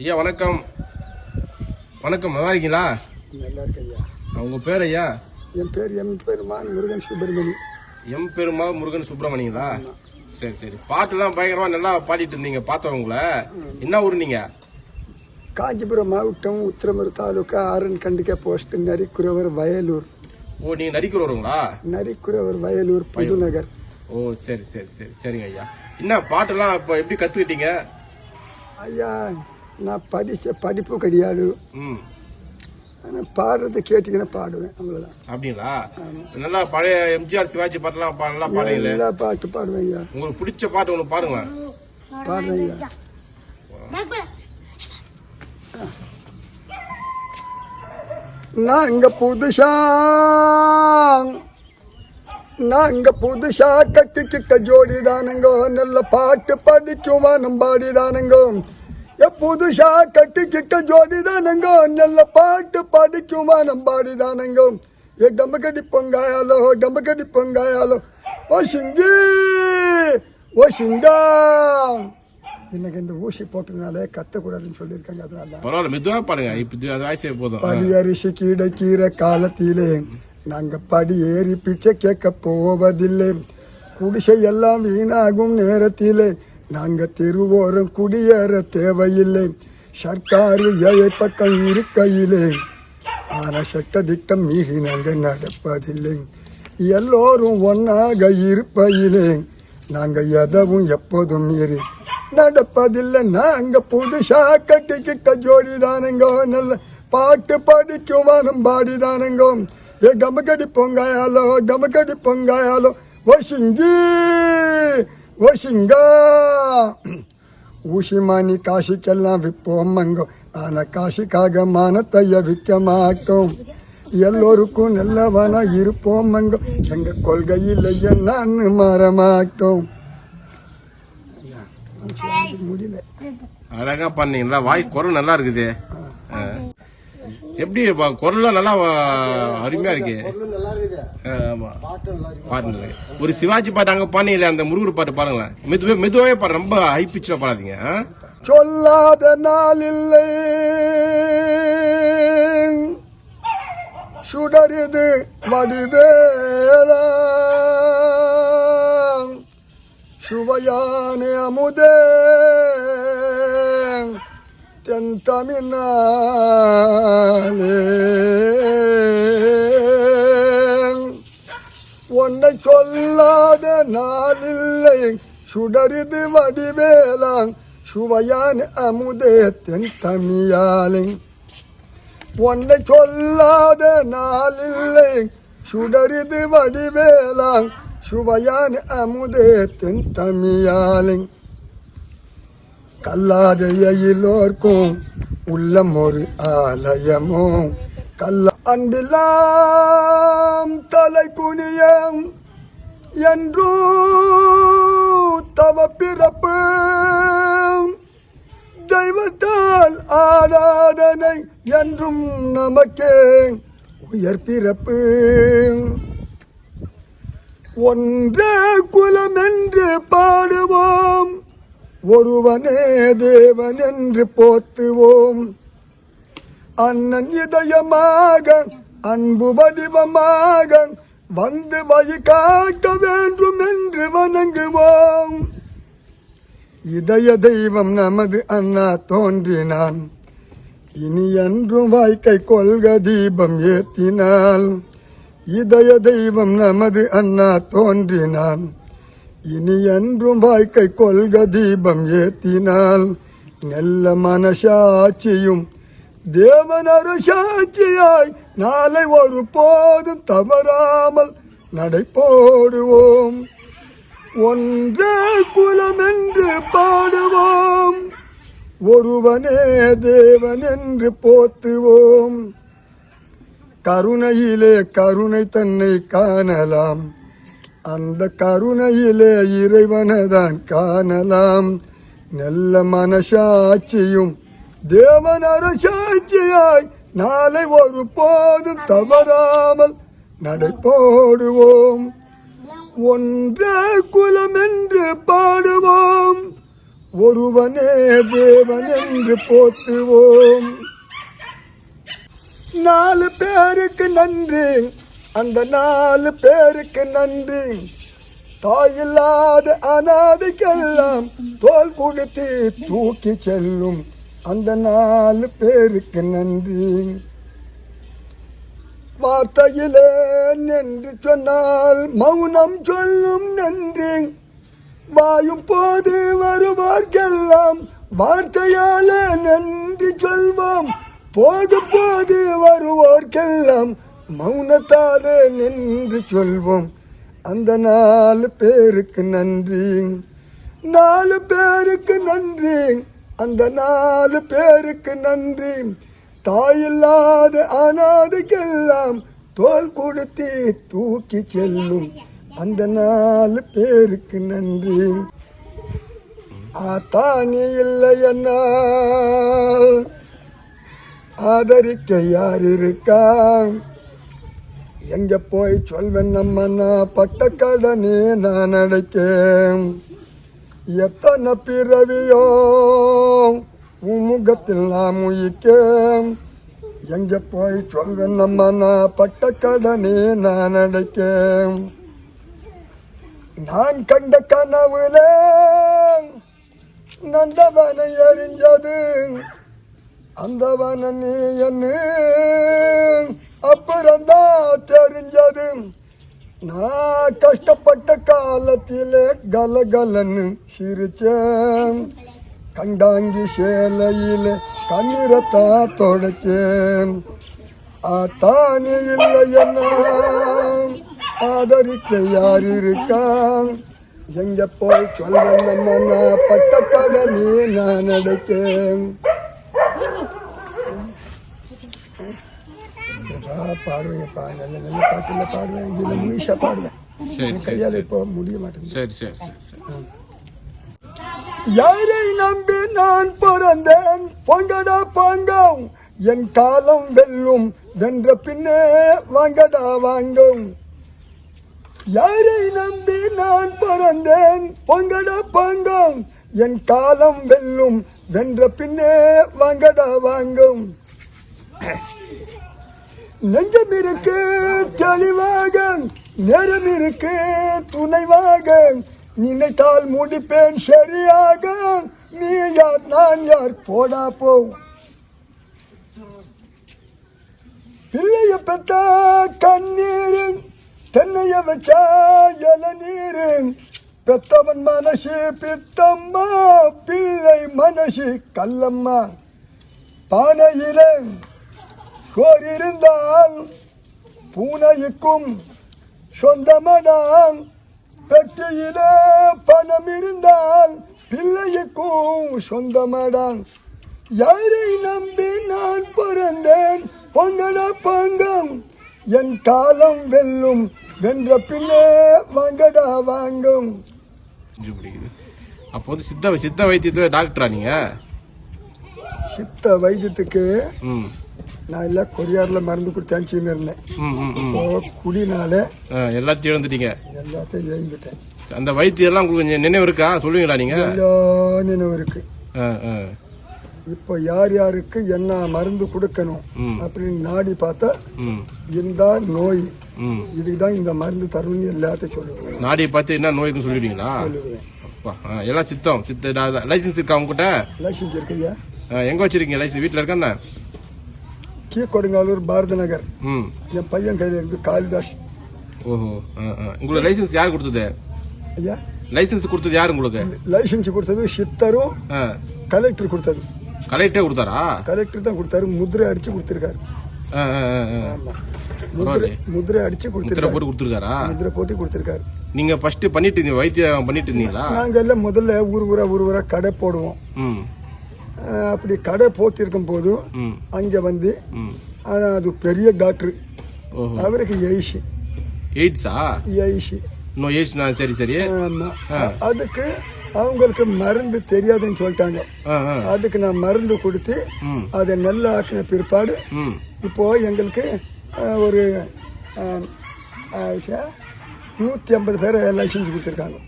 ஐயா வணக்கம். வணக்கம் நல்லா இருக்கீங்களா? நல்லா இருக்கு ஐயா. உங்க பேர் ஐயா? என் பேர் எம் பெருமான் முருகன் சுப்பிரமணி. எம் பெருமா முருகன் சுப்பிரமணியங்களா? சரி சரி. பாட்டுலாம் பயங்கரமா நல்லா பாடிட்டு இருந்தீங்க பார்த்தோம் உங்களை. என்ன ஊர் நீங்க? காஞ்சிபுரம் மாவட்டம் உத்திரமூர் தாலுகா ஆரன் கண்டிக்க போஸ்ட் நரிக்குறவர் வயலூர். ஓ நீங்க நரிக்கிறவருங்களா? நரிக்குறவர் வயலூர் புதுநகர். ஓ சரி சரி சரி சரிங்க ஐயா. என்ன பாட்டெல்லாம் இப்போ எப்படி கத்துக்கிட்டீங்க? ஐயா நான் படிச்ச படிப்பு கிடையாது. ஆனால் பாடுறது கேட்டீங்கன்னா பாடுவேன் அவ்வளோதான் அப்படிங்களா? நல்லா பழைய எம்ஜிஆர் சிவாஜி பாட்டெல்லாம் பா- நல்லா பாடுங்களே எல்லா பாட்டு பாடுவேன் ஐயா. உங்களுக்கு பிடிச்ச பாட்டு ஒன்று பாடுங்க. பாடுறேன் ஐயா. நாங்க புதுசா நாங்க புதுசா கட்டி கிட்ட ஜோடி தானுங்கோ நல்ல பாட்டு படிக்குமா நம்பாடி தானுங்கோ எ புதுசா கட்டி கிட்ட ஜோடி தானுங்கோ நல்ல பாட்டு படிக்குமா நம்பாடி தானுங்கோ ஏ டம்ப பொங்காயாலோ டம்ப கடி பொங்காயாலோ. ஓ சிங்கி! ஓ சிங்கா! எனக்கு இந்த ஊசி போட்டதுனால கத்தக்கூடாதுன்னு சொல்லியிருக்காங்க அதனால தான். பரவாயில்ல மெதுவா பாடுங்க. இப்போ இது அது வாய்ஸே போதும். படி அரிசி கிடைக்கிற காலத்திலே நாங்க படி ஏறி பிச்சை கேட்க போவதில்லை. குடிசை எல்லாம் வீணாகும் நேரத்திலே நாங்க திருவோரம் குடியேற தேவையில்லை. சர்க்காரு ஏழை பக்கம் இருக்கையிலே. ஆன சட்ட திட்டம் மீறி நாங்க நடப்பதில்லை. எல்லோரும் ஒன்னாக இருப்பையிலே நாங்க எதவும் எப்போதும் மீறி நடப்பதில்லை. நாங்க புதுசா கட்டிக்கிட்ட ஜோடி தானுங்க நல்ல பாட்டு படிக்கும் வானம் பாடி தானுங்க ஏ கமக்கடி பொங்காயாலோ கமக்கடி பொங்காயாலோ ஓ சிங்கா ஊசி மாணி காசிக்கெல்லாம் விற்போம் மங்கோ. ஆனா காசிக்காக மானத்தைய விற்க மாட்டோம். எல்லோருக்கும் நல்லவனா இருப்போம் மங்கோ. எங்க கொள்கையில் நான் மாற மாட்டோம். முடியல அழகா பண்ணீங்களா? வாய் குரல் நல்லா இருக்குது. எப்படி குரல்லாம் நல்லா அருமையா இருக்கு. நல்லா இருக்குது. ஆ, ஆமா. பாட்டு நல்லா இருக்கு பாட்டு நல்லா இருக்கு. ஒரு சிவாஜி பாட்டு அங்க பானீங்களே அந்த முருகர் பாட்டு பாருங்களேன். மெதுவே மெதுவாவே பாடு ரொம்ப ஹை பிச்சில் பாடாதீங்க? சொல்லாத நாள் இல்லை. சுடருது வடிவேலா சுவையான அமுதே. தென் தமிழ்நாளே உன்னை சொல்லாத நாளில்லை சுடரிது வடிவேலாங். சுவையான அமுதே தென் தமியாலை உன்னை சொல்லாத நாளில்லை சுடரிது வடிவேலாங். சுவையான அமுதே தென் தமியாலை கல்லாதையிலோர்க்கும் உள்ளம் ஒரு ஆலயமோ. கல்ல அன்பிலாம் தலை குனியம் என்றூ தவ பிறப்பு. தெய்வத்தால் ஆராதனை என்றும் நமக்கே உயர் பிறப்பு. ஒன்றே குலம் என்று பாடுவோம். ஒருவனே தேவன் என்று போத்துவோம் அண்ணன் இதயமாக அன்பு வடிவமாக வந்து வழி காட்ட வேண்டும் என்று வணங்குவோம். இதய தெய்வம் நமது அண்ணா தோன்றினான். இனி என்றும் வாய்க்கை கொள்க தீபம் ஏத்தினாள். இதய தெய்வம் நமது அண்ணா தோன்றினான். இனி என்றும் வாய்க்கை கொள்க தீபம் ஏத்தினால் நல்ல மனசாட்சியும் தேவனரு சாட்சியாய் நாளை ஒரு போதும் தவறாமல் நடைபோடுவோம். ஒன்றே குலம் என்று பாடுவோம். ஒருவனே தேவன் என்று போத்துவோம் கருணையிலே கருணை தன்னை காணலாம். அந்த கருணையிலே இறைவனதான் காணலாம். நல்ல மனசாட்சியும் தேவன் அரசாட்சியாய் நாளை ஒரு போதும் தவறாமல் நடைபோடுவோம். ஒன்றே குலம் என்று பாடுவோம். ஒருவனே தேவன் என்று போத்துவோம் நாலு பேருக்கு நன்றி. அந்த நாலு பேருக்கு நன்றி. தாயில்லாத அனாதைக்கெல்லாம் தோல் கொடுத்து தூக்கி செல்லும் அந்த நாலு பேருக்கு நன்றி. வார்த்தையிலே நின்று சொன்னால் மௌனம் சொல்லும் நன்றி. வாயும் போது வருவார்க்கெல்லாம் வார்த்தையாலே நன்றி சொல்வோம். போகும் போது வருவோர்க்கெல்லாம் மௌனத்தாலே நின்று சொல்வோம். அந்த நாலு பேருக்கு நன்றி. நாலு பேருக்கு நன்றி. அந்த நாலு பேருக்கு நன்றி. தாயில்லாத அனாதைக்கெல்லாம் தோல் கொடுத்து தூக்கி செல்லும். அந்த நாலு பேருக்கு நன்றி. ஆத்தானி இல்லை என்ன ஆதரிக்க யார் இருக்கான் எங்க போய் சொல்வேன் நம்ம பட்ட கடனே நான் அடைக்கேன். எத்தனை பிறவியோ உன் முகத்தில் நான் முயிக்கேன் எங்க போய் சொல்வேன் நம்ம பட்ட கடனே நான் அடைக்கேன். நான் கண்ட கனவுல நந்தவனை எரிஞ்சது. அந்தவன நீ என்ன. அப்புறம்தான் தெரிஞ்சது. நான் கஷ்டப்பட்ட காலத்திலே கலகலன்னு சிரிச்சேன். கண்டாங்கி சேலையில கண்ணீரத்தா தொடச்சேன். ஆத்தானி இல்லை என்ன? ஆதரிக்க யார் இருக்கான் எங்க போய் சொல்வேன் நம்ம நான் பட்ட கடனே நான் நடத்தேன் அடைத்தேன் பாடுவேன்ப்பா நல்ல நல்ல பாட்டுல பாடுவேன். இதுல முயற்சியா பாடுவேன். என் கையால இப்போ முடிய மாட்டேங்குது. சரி சரி சரி. யாரை நம்பி நான் பிறந்தேன்? பொங்கடா பாங்கம் என் காலம் வெல்லும். வென்ற பின்னே வாங்கடா வாங்கும் யாரை நம்பி நான் பிறந்தேன்? பொங்கடா பாங்கம் என் காலம் வெல்லும். வென்ற பின்னே வாங்கடா வாங்கும் நெஞ்சம் இருக்கு தெளிவாக நேரம் இருக்கு துணைவாக நினைத்தால் முடிப்பேன் சரியாக நீ யார் நான் யார் போடா போ. பிள்ளைய பெத்தா கண்ணீரு தென்னைய வச்சா இளநீரு பெத்தவன் மனசு பித்தம்மா பிள்ளை மனசு கல்லம்மா பானையிலே சோர் இருந்தால் பூனைக்கும் சொந்தமடான் பெட்டியிலே பணம் இருந்தால் பிள்ளைக்கும் சொந்தமடான் யாரை நம்பி நான் பிறந்தேன்? பொங்கட பங்கம். என் காலம் வெல்லும் வென்ற பின்னே வாங்கடா வாங்கும். அப்போ வந்து சித்த சித்த வைத்தியத்துல டாக்டரா நீங்க? சித்த வைத்தியத்துக்கு ம். நான் எல்லாம் கொரியாரில் மருந்து கொடுத்து அனுப்பிச்சுன்னு இருந்தேன். இப்போ குடினால எல்லாத்தையும் இழந்துட்டீங்க. எல்லாத்தையும் எழுந்துட்டேன் அந்த வைத்தியம் எல்லாம் உங்களுக்கு கொஞ்சம் நினைவு இருக்கா? சொல்லுவீங்களா நீங்க? எல்லா நினைவு இருக்கு. ஆ, ஆ. இப்போ யார் யாருக்கு என்ன மருந்து கொடுக்கணும். அப்படின்னு நாடி பார்த்தா இந்த நோய். ம். இதுக்கு தான் இந்த மருந்து தரணும்னு எல்லாத்தையும் சொல்லுவேன். நாடியை பார்த்து என்ன நோய் இருக்குன்னு சொல்லிடுவீங்களா எல்லாம் சித்தம். சித்த லைசன்ஸ் இருக்கா உங்ககிட்ட? லைசன்ஸ் இருக்கையா ஆ, எங்க வச்சிருக்கீங்க லைசன்ஸ் வீட்டில் இருக்கா கீ கொடுங்காலூர் பாரத நகர். ம். என் பையன் கையில் இருக்கு காளிதாஸ். ஓஹோ. ஆ, ஆ. உங்களுக்கு லைசன்ஸ் யார் கொடுத்தது? ஐயா? லைசன்ஸ் கொடுத்தது யார் உங்களுக்கு? லைசன்ஸ் கொடுத்தது சித்தரும் கலெக்டர் கொடுத்தது. கலெக்டரே கொடுத்தாரா? கலெக்டர் தான் கொடுத்தாரு முதிரை அடிச்சு கொடுத்துருக்காரு. முதிரை அடிச்சு கொடுத்துருக்காரு. போட்டு கொடுத்துருக்காரா? முதிரை போட்டு கொடுத்துருக்காரு. நீங்க ஃபர்ஸ்ட் பண்ணிட்டு இருந்தீங்க வைத்தியம் பண்ணிட்டு இருந்தீங்களா? நாங்க எல்லாம் முதல்ல ஊர் ஊரா ஊர் ஊரா கடை போடுவோம். அப்படி கடை போட்டிருக்கும் போது ம். அங்கே வந்து அது பெரிய டாக்டர். அவருக்கு எயிஷி எய்ட்ஸா? எயிஷி இன்னும் எய்ட்ஸ் நான் சரி. சரி அதுக்கு அவங்களுக்கு மருந்து தெரியாதுன்னு சொல்லிட்டாங்க. அதுக்கு நான் மருந்து கொடுத்து அதை நல்லா ஆக்கின பிற்பாடு இப்போ எங்களுக்கு ஒரு நூற்றி ஐம்பது பேரை லைசன்ஸ் கொடுத்துருக்காங்க.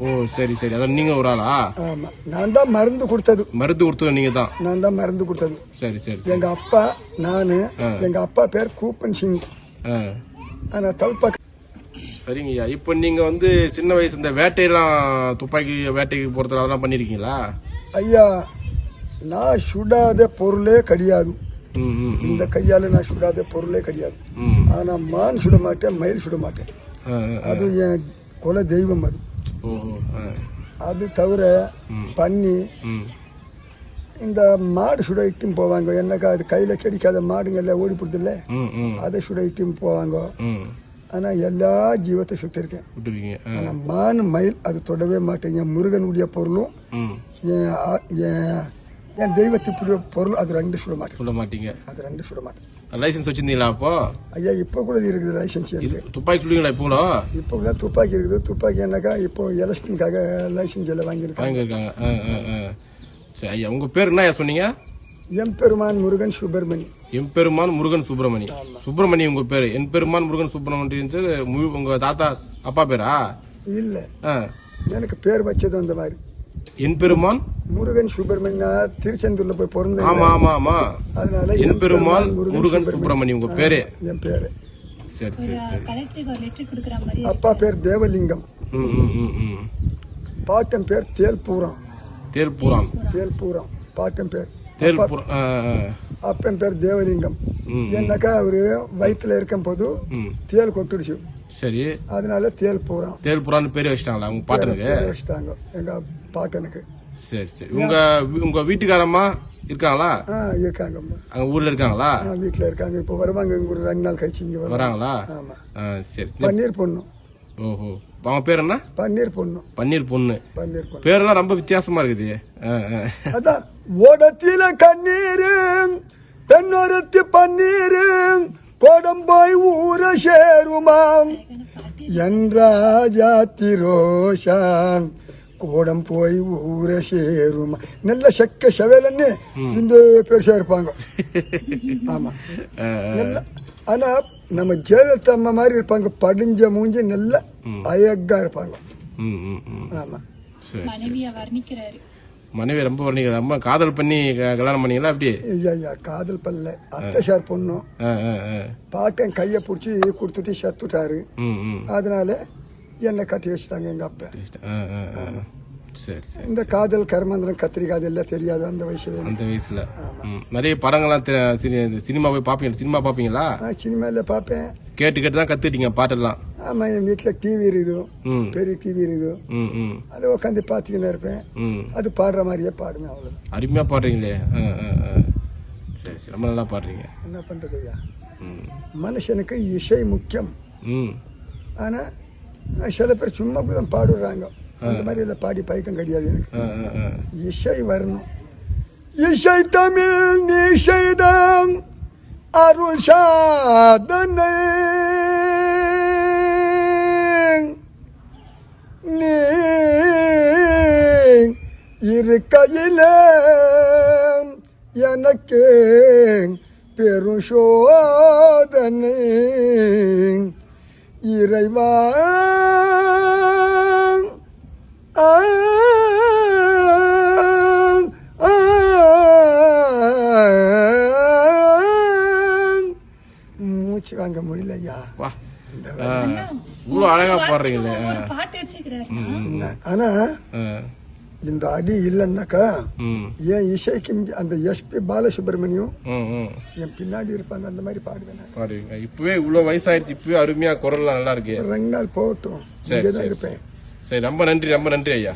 ஓ சரி சரி. அதான் நீங்க ஒரு ஆளா? ஆமா. நான் தான் மருந்து கொடுத்தது. மருந்து கொடுத்தது நீங்க தான்? நான் தான் மருந்து கொடுத்தது. சரி சரி எங்க அப்பா நானு எங்க அப்பா பேர் கூப்பன் சிங். ஆனா தல்பா சரிங்கய்யா இப்போ நீங்க வந்து சின்ன வயசு இந்த வேட்டையெல்லாம் துப்பாக்கி வேட்டைக்கு போறது அதெல்லாம் பண்ணிருக்கீங்களா? ஐயா நான் சுடாத பொருளே கிடையாது. இந்த கையால நான் சுடாத பொருளே கிடையாது. ஆனா மான் சுட மாட்டேன் மயில் சுட மாட்டேன். அது என் குல தெய்வம் அது. அது தவிர ம். இந்த மாடு சுட இட்டும் போவாங்க. என்னக்கா அது கையில கிடைக்காத மாடுங்க எல்லாம் ஓடி போடுதில்ல அதை சுட இட்டும் போவாங்க. ம். ஆனா எல்லா ஜீவத்தை சுட்டிருக்கேன். விட்டுருவீங்க ஆ. ஆனா மான் மயில் அது தொடவே மாட்டேன். என் முருகனுடைய பொருளும் என் என் தெய்வத்துக்குரிய பொருள் அது ரெண்டு சுட மாட்டேன். மாட்டீங்க. அது ரெண்டு சுட மாட்டேன். லைசன்ஸ் வச்சிருந்தீங்களா அப்போ? ஐயா இப்போ கூட இருக்குது லைசன்ஸ் எனக்கு துப்பாக்கி சொல்லுவீங்களா இப்போ இப்போ தான் துப்பாக்கி இருக்குது. துப்பாக்கி என்னக்கா இப்போ எலெக்ஷனுக்காக லைசன்ஸ் எல்லாம் வாங்கியிருக்காங்க. வாங்கியிருக்காங்க. சரி ஐயா உங்க பேர் என்ன சொன்னீங்க? எம் பெருமான் முருகன் சுப்பிரமணி. எம்பெருமான் முருகன் சுப்பிரமணி. சுப்பிரமணி உங்க பேரு. என் பெருமான் முருகன் சுப்பிரமணியன் உங்க தாத்தா அப்பா பேரா? இல்ல. எனக்கு பேர் வச்சது அந்த மாதிரி. என் பெருமான்? முருகன் சுப்பிரமணி நான் திருச்செந்தூர்ல போய் பிறந்தேன். ஆமா ஆமா ஆமா. அதனால என் பெருமாள் முருகன் முருகன் சுப்பிரமணி உங்க பேரு? என் பேரு. சரி சரி அப்பா பேர் தேவலிங்கம். ம் ம் ம் ம். பாட்டன் பேர் தேல்பூரம். தேல்புரான் தேல்பூரம். பாட்டன் பேர். தேல்புரம். அப்பன் பேர் தேவலிங்கம். என்னக்கா அவரு வயிற்றுல இருக்கும் போது ம். தேல் கொட்டுடுச்சு. சரி. அதனால தேல் பூரம் தேல்புரான்னு பேர் வச்சிட்டாங்களா? உங்க பாட்டனுக்கு? பேர் வச்சுட்டாங்க. எங்க பாட்டனுக்கு சரி சரி. உங்க உங்க வீட்டுக்காரம்மா இருக்காங்களா? ஆ இருக்காங்க அங்க ஊர்ல இருக்காங்களா? வீட்டுல இருக்காங்க. இப்போ வருவாங்க. இங்க ஒரு ரெண்டு நாள் கழிச்சு இங்க வராங்களா? ஆமா. சரி. பன்னீர் பொண்ணு. ஓஹோ. அவங்க பேர் என்ன? பன்னீர் பொண்ணு. பன்னீர் பொண்ணு. பன்னீர் பொண்ணு. பேரெல்லாம் ரொம்ப வித்தியாசமா இருக்குது. அதான் ஓடத்தில கண்ணீர் பெண்ணொருத்தி பன்னீர் கோடம் போய் ஊர சேருமாம். என் ராஜாத்தி ரோஷான் கோடம் போய் ஊர சேருமா. நல்ல செக்க செவலன்னு இந்த பேர் சேர்ப்பாங்க ஆமா. நல்ல ஆனா நம்ம ஜெயலலிதா அம்மா மாதிரி இருப்பாங்க. படிஞ்ச மூஞ்சி நல்ல அழகா இருப்பாங்க. ஆமா. மனைவி ரொம்ப வர்ணிக்கிற அம்மா காதல் பண்ணி கல்யாணம் பண்ணீங்களா அப்படி? ஐயா ஐயா காதல் பண்ணல. அத்தை சார் பொண்ணும் ஆ, ஆ, ஆ. பாட்டன் கையை பிடிச்சி கொடுத்துட்டு செத்துட்டாரு. அதனால என்னை கட்டி வச்சுட்டாங்க எங்க அப்பா. சரி சரி. இந்த காதல் கர்மாந்திரம் கத்திரிக்காய் அதெல்லாம் தெரியாது அந்த வயசுல. அந்த வயசுல. நிறைய படங்கள்லாம் சினிமா போய் பாப்பீங்க சினிமா பாப்பீங்களா? நான் சினிமாவில் பார்ப்பேன் கேட்டு கேட்டு தான் கத்துட்டீங்க பாட்டெல்லாம். ஆமா என் வீட்டில் டிவி இருக்குது. ம். பெரிய டிவி இருக்குது. ம் ம். அதை உட்காந்து பார்த்துக்கின்னு இருப்பேன். அது பாடுற மாதிரியே பாடுவேன் அவ்வளோ அருமையா பாடுறீங்களே. சரி சரி. ரொம்ப நல்லா பாடுறீங்க. என்ன பண்றது ஐயா? மனுஷனுக்கு இசை முக்கியம். ம். ஆனா சில பேர் சும்மா அப்படி தான் பாடுறாங்க. அந்த மாதிரி இல்லை பாடி பழக்கம் கிடையாது எனக்கு. இசை வரணும். இசை தமிழ் நீ செய்தாம் அருள் சாதனை. நீ இருக்கையில எனக்கு பெரும் சோதனை. இறைவா ஆ, ஆ, மூச்சு வாங்க முடியல ஐயா இவ்வளோ அழகா பாடுறீங்களே. பாட்டு வச்சுக்கிறாரு என்ன, ஆனா. இந்த அடி இல்லைன்னாக்கா என் இசைக்கு அந்த எஸ்பி பாலசுப்ரமணியம் என் பின்னாடி இருப்பாங்க அந்த மாதிரி பாடுவேன் இப்பவே இவ்வளவு வயசாயிருச்சு இப்பவே அருமையா குரல்லாம் நல்லா இருக்கு. ரெண்டு நாள் போகட்டும் சரி, இங்கே தான் சரி. இருப்பேன். சரி ரொம்ப நன்றி ரொம்ப நன்றி ஐயா.